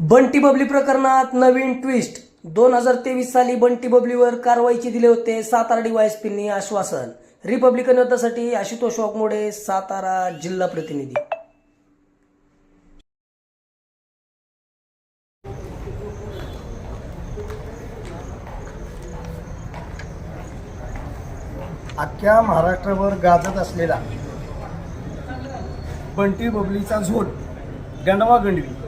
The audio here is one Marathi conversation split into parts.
बंटी बबली प्रकरणात नवीन ट्विस्ट. दोन हजार तेवीस साली बंटी बबलीवर कारवाईचे दिले होते सातारा डीवायएसपींनी आश्वासन. रिपब्लिकन युद्धासाठी आशुतोष वाघमोडे सातारा जिल्हा प्रतिनिधी. अख्ख्या महाराष्ट्रावर गाजत असलेला बंटी बबलीचा झोल गंडवा गंडवी.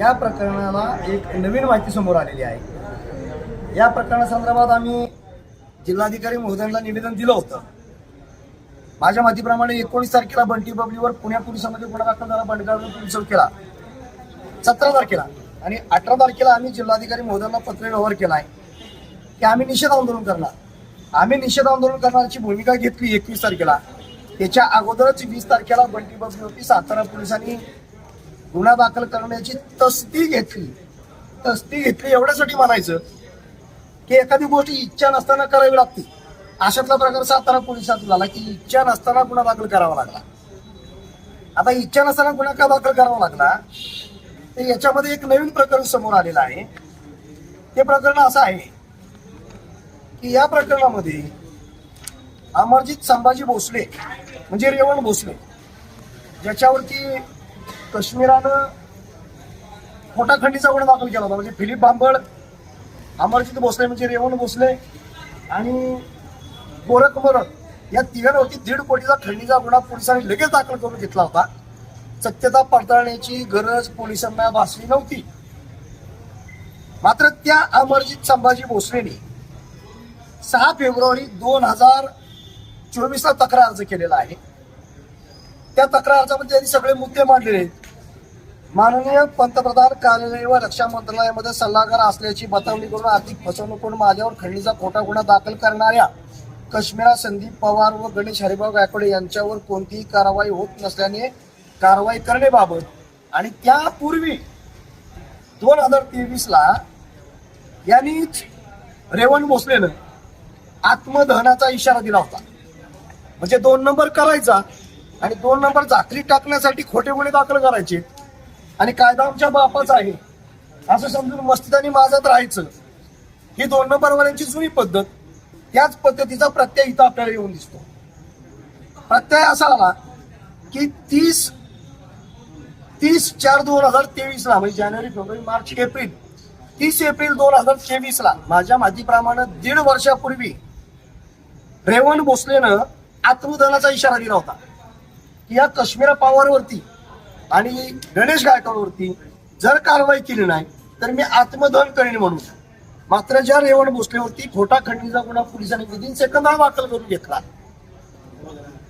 या प्रकरणाला एक नवीन माहिती समोर आलेली आहे. या प्रकरणासंदर्भात आम्ही जिल्हाधिकारी महोदयांना निवेदन दिलं होतं. माझ्या माहितीप्रमाणे एकोणीस तारखेला बंटी बबलीवर पुण्या पोलिसांमध्ये गुन्हा दाखल झाला बंडगाव पोलीस केला. सतरा तारखेला आणि अठरा तारखेला आम्ही जिल्हाधिकारी महोदयांना पत्र व्यवहार आहे की आम्ही निषेध आंदोलन करणार. आम्ही निषेध आंदोलन करण्याची भूमिका घेतली एकवीस तारखेला. त्याच्या अगोदरच वीस तारखेला बंटी बबलीवरती सातारा पोलिसांनी गुन्हा दाखल करण्याची तस्ती घेतली. तस्ती घेतली एवढ्यासाठी म्हणायचं की एखादी गोष्ट इच्छा नसताना करावी लागते. अशातला प्रकार सातारा पोलिसात झाला की इच्छा नसताना गुन्हा दाखल करावा लागला. आता इच्छा नसताना गुन्हा का दाखल करावा लागला? तर याच्यामध्ये एक नवीन प्रकरण समोर आलेलं आहे. ते प्रकरण असं आहे की या प्रकरणामध्ये अमरजित संभाजी भोसले म्हणजे रेवण भोसले ज्याच्यावरती काश्मीरानं खोटा खंडीचा गुन्हा दाखल केला होता. म्हणजे फिलिप बांबळ अमरजित भोसले म्हणजे रेवण भोसले आणि गोरख या तिघांवरती दीड कोटीचा खंडीचा गुन्हा पोलिसांनी लगेच दाखल करून घेतला होता. सत्यता पडताळण्याची गरज पोलिसांना भासली नव्हती. मात्र त्या अमरजित संभाजी भोसलेने सहा फेब्रुवारी दोन हजार चोवीसला तक्रार अर्ज केलेला आहे. त्या तक्रार अर्जामध्ये त्यांनी सगळे मुद्दे मांडलेले आहेत माननीय पंतप्रधान कार्यालय व रक्षा मंत्रालयामध्ये सल्लागार असल्याची बतावणी करून आर्थिक फसवणूक करून माझ्यावर खंडीचा खोटा गुन्हा दाखल करणाऱ्या कश्मीरा संदीप पवार व गणेश हरिभाऊ गायकवाड यांच्यावर कोणतीही कारवाई होत नसल्याने कारवाई करण्याबाबत आणि त्यापूर्वी दोन हजार तेवीस ला यांनीच रेवण भोसलेनं आत्मदहनाचा इशारा दिला होता. म्हणजे दोन नंबर करायचा आणि दोन नंबर झाकरी टाकण्यासाठी खोटे गुन्हे दाखल करायचे. आणि कायदा आमच्या बापाचा आहे. असं समजून मस्तिदानी माझ्यात राहायचं. ही दोन नंबरवाल्यांची जुनी पद्धत. त्याच पद्धतीचा प्रत्यय इथं आपल्याला येऊन दिसतो. प्रत्यय असा आला की तीस तीस चार दोन हजार तेवीस ला म्हणजे जानेवारी फेब्रुवारी मार्च एप्रिल तीस एप्रिल दोन हजार तेवीस ला माझ्या माहितीप्रमाणे दीड वर्षापूर्वी रेवण भोसलेनं आत्मदनाचा इशारा दिला होता. की या काश्मीरा पवारवरती आणि गणेश गायकवाडवरती जर कारवाई केली नाही तर मी आत्मदहन करेन म्हणून. मात्र ज्या रेवण भोसलेवरती खोटा खंडणीचा गुन्हा पोलिसांनी विदिन सेकंदात दाखल करून घेतला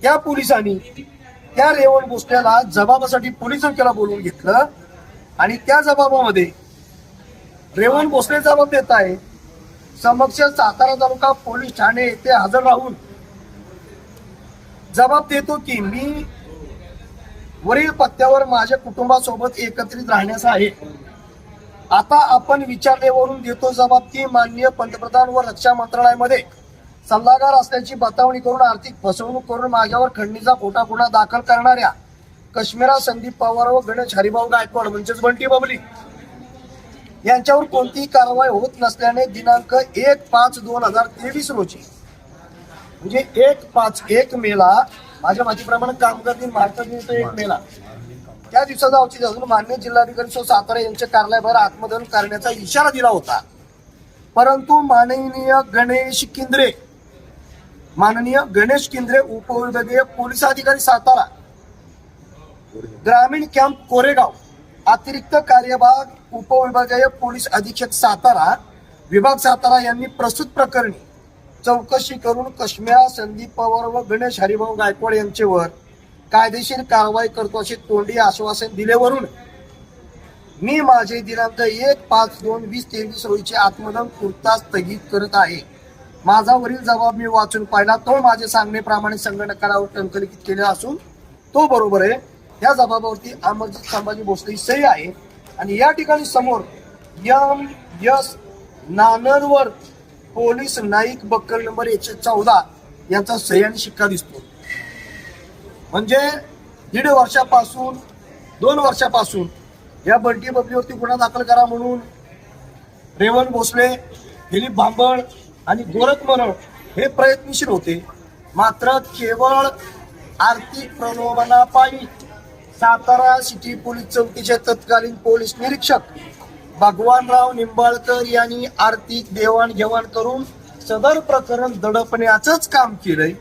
त्या पोलिसांनी त्या रेवण भोसल्याला जबाबासाठी पोलीस चौकीला बोलवून घेतलं आणि त्या जबाबामध्ये रेवण भोसले जबाब देत आहे. समक्ष सातारा तालुका पोलीस ठाणे येथे हजर राहून जबाब देतो की मी वरील पत्त्यावर माझ्या कुटुंबासोबत एकत्रित राहण्याचा आहे. आता आपण विचारलेवरून देतो जबाब ती माननीय पंतप्रधान व रक्षा मंत्रालयामध्ये. सल्लागार असल्याची बतावणी करून आर्थिक फसवणूक करून माझ्यावर खंडणीचा खोटा गुन्हा दाखल करणाऱ्या काश्मीरा संदीप पवार व गणेश हरिभाऊ गायकवाड म्हणजेच बंटी बबली यांच्यावर कोणतीही कारवाई होत नसल्याने दिनांक एक पाच दोन हजार तेवीस रोजी म्हणजे एक पाच एक मेला माझ्या माहितीप्रमाणे कामगार दिन महाराष्ट्र दिन तो एक मेला. त्या दिवसाचा औचित्य अजून मान्य जिल्हाधिकारी सो सातारा यांच्या कार्यालयावर आत्मदहन करण्याचा इशारा दिला होता. परंतु माननीय गणेश केंद्रे माननीय गणेश केंद्रे उपविभागीय पोलीस अधिकारी सातारा ग्रामीण कॅम्प कोरेगाव अतिरिक्त कार्यभाग उपविभागीय पोलीस अधीक्षक सातारा विभाग सातारा यांनी प्रस्तुत प्रकरणी चौकशी करून कश्म्या संदीप पवार व गणेश हरिभाऊ गायकवाड यांच्यावर कायदेशीर कारवाई करतो असे तोंडी आश्वासन दिल्यावरून मी माझे दिनांक एक पाच दोन वीस तेवीस रोजीचे आत्मदन तुर्तास स्थगित करत आहे. माझा वरील जबाब मी वाचून पाहिला. तो माझे सांगण्याप्रमाणे संगणकावर टंकलिखित केला असून तो बरोबर आहे. या जबाबावरती अमरजित संभाजी भोसले ही सही आहे. आणि या ठिकाणी समोर यम यस नानरवर पोलीस नाईक बक्कल नंबर एकशे चौदा यांचा सही आणि शिक्का दिसतो. म्हणजे दीड वर्षापासून दोन वर्षापासून या बंटी बबलीवरती गुन्हा दाखल करा म्हणून रेवण भोसले दिलीप भांबळ आणि गोरख मनळ हे प्रयत्नशील होते. मात्र केवळ आर्थिक प्रलोभनापायी सातारा सिटी पोलीस चौकीचे तत्कालीन पोलीस निरीक्षक भगवानराव निंबाळकर यांनी आर्थिक देवाणघेवाण करून सदर प्रकरण दडपण्याचंच काम केलंय.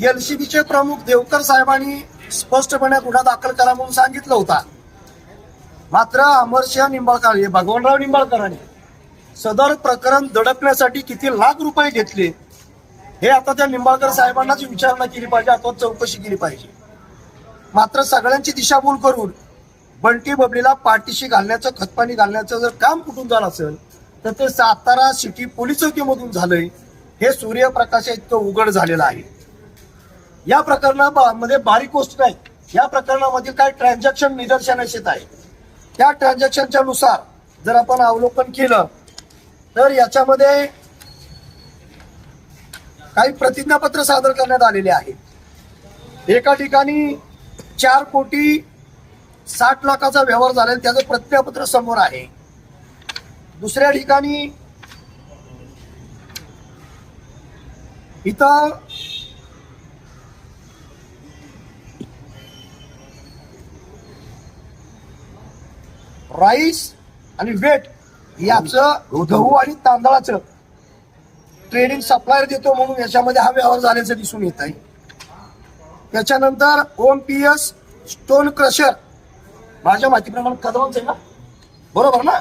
एलसीबीचे प्रमुख देवकर साहेबांनी स्पष्टपणे गुन्हा दाखल करा म्हणून सांगितलं होता. मात्र अमरसिंह निंबाळकर हे भगवानराव निंबाळकरांनी सदर प्रकरण दडपण्यासाठी किती लाख रुपये घेतले हे आता त्या निंबाळकर साहेबांनाच विचारणा केली पाहिजे अथवा चौकशी केली पाहिजे. मात्र सगळ्यांची दिशाभूल करून बंटी बबलीला पाठीशी घालण्याचं खतपाणी घालण्याचं जर काम कुठून झालं असेल तर ते सातारा सिटी पोलीस चौकीमधून झालंय. हे सूर्यप्रकाशा इतकं उघड झालेलं आहे. या प्रकरणामध्ये बारीक गोष्ट नाही या प्रकरणामधील काही ट्रान्झॅक्शन निदर्शनास येत आहे. त्या ट्रान्झॅक्शनच्या नुसार जर आपण अवलोकन केलं तर याच्यामध्ये काही प्रतिज्ञापत्र सादर करण्यात आलेले आहेत एका ठिकाणी चार कोटी साठ लाखाचा व्यवहार झालेला त्याचं प्रत्ययपत्र समोर आहे. दुसऱ्या ठिकाणी इथं राईस आणि वेट याचं गहू आणि तांदळाचं ट्रेडिंग सप्लायर देतो म्हणून याच्यामध्ये हा व्यवहार झाल्याचं दिसून येत आहे त्याच्यानंतर Om P S stone crusher माझ्या माहितीप्रमाणे कदमच आहे ना? बरोबर ना?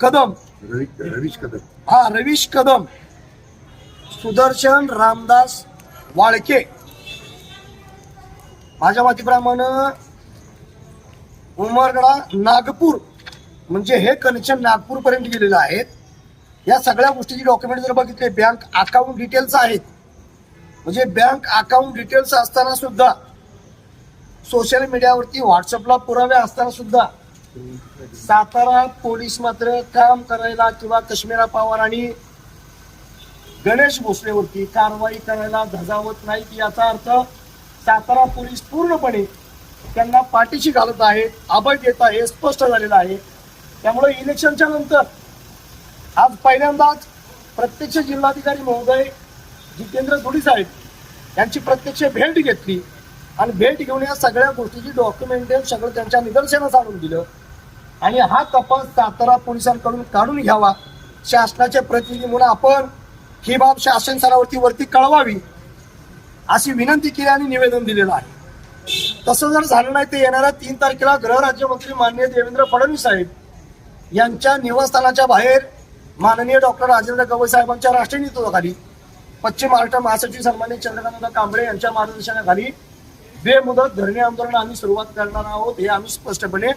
कदम. रवी रवीश कदम. हा रवीश कदम. सुदर्शन रामदास वाळके. माझ्या माहितीप्रमाणे उमरगडा नागपूर म्हणजे हे कनेक्शन नागपूर पर्यंत गेलेलं आहेत. या सगळ्या गोष्टीची डॉक्युमेंट जर बघितले बँक अकाउंट डिटेल्स आहेत. म्हणजे बँक अकाउंट डिटेल्स असताना सुद्धा सोशल मीडियावरती व्हॉट्सअपला पुरावे असताना सुद्धा सातारा पोलीस मात्र काम करायला किंवा कश्मीरा पवार आणि गणेश भोसलेवरती कारवाई करायला धजावत नाही याचा अर्थ सातारा पोलीस पूर्णपणे त्यांना पाठीशी घालत आहेत अभय देत आहे स्पष्ट झालेलं आहे. त्यामुळे इलेक्शनच्या नंतर आज पहिल्यांदाच प्रत्यक्ष जिल्हाधिकारी महोदय जितेंद्र धुडी साहेब यांची प्रत्यक्ष भेट घेतली. आणि भेट घेऊन या सगळ्या गोष्टीची डॉक्युमेंटेशन सगळं त्यांच्या निदर्शनास आणून दिलं. आणि हा तपास सातारा पोलिसांकडून काढून घ्यावा. शासनाचे प्रतिनिधी म्हणून आपण ही बाब शासन स्तरावरती वरती कळवावी अशी विनंती केली आणि निवेदन दिलेलं आहे. तसं जर झालं नाही तर येणाऱ्या तीन तारखेला गृहराज्यमंत्री माननीय देवेंद्र फडणवीस साहेब यांच्या निवासस्थानाच्या बाहेर माननीय डॉक्टर राजेंद्र गवई साहेबांच्या राष्ट्रीय नेतृत्वाखाली पश्चिम महाराष्ट्र महासचिव सन्मान्य चंद्रकांत कांबळे यांच्या मार्गदर्शनाखाली बेमुदत धरणे आंदोलन आम्ही सुरुवात करणार आहोत हे आम्ही स्पष्टपणे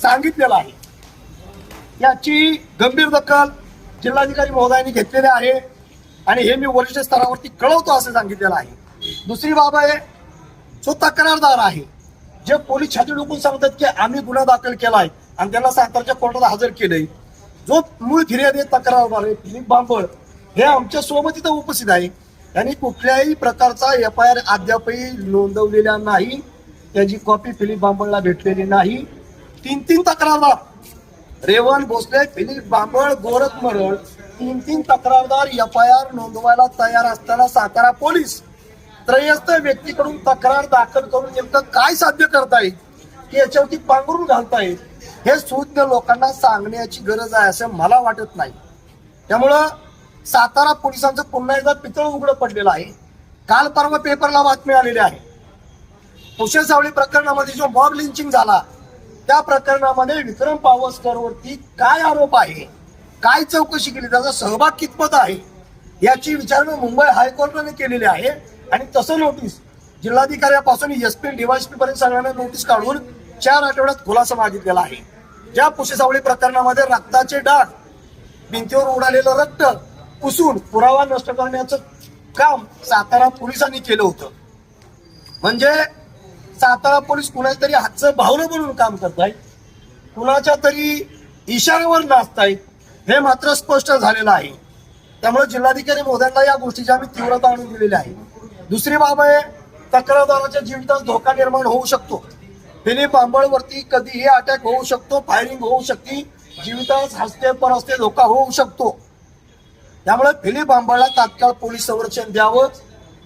सांगितलेलं आहे. याची गंभीर दखल जिल्हाधिकारी महोदयांनी घेतलेली आहे आणि हे मी वरिष्ठ स्तरावरती कळवतो असं सांगितलेलं आहे. दुसरी बाब आहे जो तक्रारदार आहे जे पोलीस छाती डोकून सांगतात की आम्ही गुन्हा दाखल केला आहे आणि त्यांना सातारच्या कोर्टात हजर केलंय जो मूळ फिर्यादी तक्रारदार आहे दिलीप बांबळ हे आमच्यासोबत इथं उपस्थित आहे. त्यांनी कुठल्याही प्रकारचा एफ आय आर अद्यापही नोंदवलेला नाही. त्याची कॉपी फिलिप बांबळला भेटलेली नाही. तीन तीन तक्रारदार. रेवण भोसले फिलिप बांबळ गोरख मरळ तीन तीन तक्रारदार एफ आय आर नोंदवायला तयार असताना सातारा पोलीस त्रयस्थ व्यक्तीकडून तक्रार दाखल करून नेमकं काय साध्य करतायत की याच्यावरती पांघरून घालतायत हे सुज्ञ लोकांना सांगण्याची गरज आहे असं मला वाटत नाही. त्यामुळं सातारा पोलिसांचं पुन्हा एकदा पितळ उघडं पडलेलं आहे. काल परवा पेपरला बातमी आलेली आहे. कुशल सावळी प्रकरणामध्ये जो मॉब लिंचिंग झाला त्या प्रकरणामध्ये विक्रम पावसकर वरती काय आरोप आहे? काय चौकशी केली? त्याचा सहभाग कितपत आहे? याची विचारणा मुंबई हायकोर्टाने केलेली आहे. आणि तसं नोटीस जिल्हाधिकाऱ्यापासून एस पी डीवायसपी पर्यंत सगळ्यांना नोटीस काढून चार आठवड्यात खुलासा मागितलेला आहे. ज्या पुशेसावळी प्रकरणामध्ये रक्ताचे डाग भिंतीवर उडालेलं रक्त पुसून पुरावा नष्ट करण्याचं काम सातारा पोलिसांनी केलं होतं. म्हणजे सातारा पोलीस कुणाच्या तरी हातचं भावलं म्हणून काम करतायत कुणाच्या तरी इशाऱ्यावर नाचतायत हे मात्र स्पष्ट झालेलं आहे. त्यामुळे जिल्हाधिकारी महोदयांना या गोष्टीची आम्ही तीव्रता आणून दिलेली आहे. दुसरी बाब आहे तक्रारदाराच्या जीवितात धोका निर्माण होऊ शकतो. फिलिप आंबळवरती कधीही अटॅक होऊ शकतो फायरिंग होऊ शकते जीवितच हस्ते परस्ते धोका होऊ शकतो. त्यामुळे फिलिप आंबळला तात्काळ पोलीस संरक्षण द्यावं.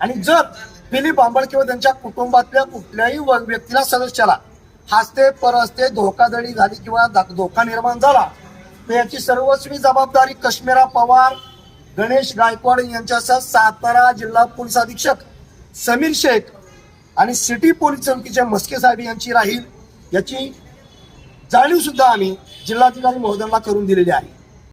आणि जर फिलिप आंबळ किंवा त्यांच्या कुटुंबातल्या कुठल्याही व- व्यक्तीला सदस्याला हसते परहसते धोकाधडी झाली किंवा धोका निर्माण झाला तर याची सर्वस्वी जबाबदारी कश्मीरा पवार गणेश गायकवाड यांच्यासह सातारा जिल्हा पोलीस अधीक्षक समीर शेख आणि सिटी पोलीस चौकीचे मस्के साहेब यांची राहील याची जाणीव सुद्धा आम्ही जिल्हाधिकारी महोदयांना करून दिलेली आहे.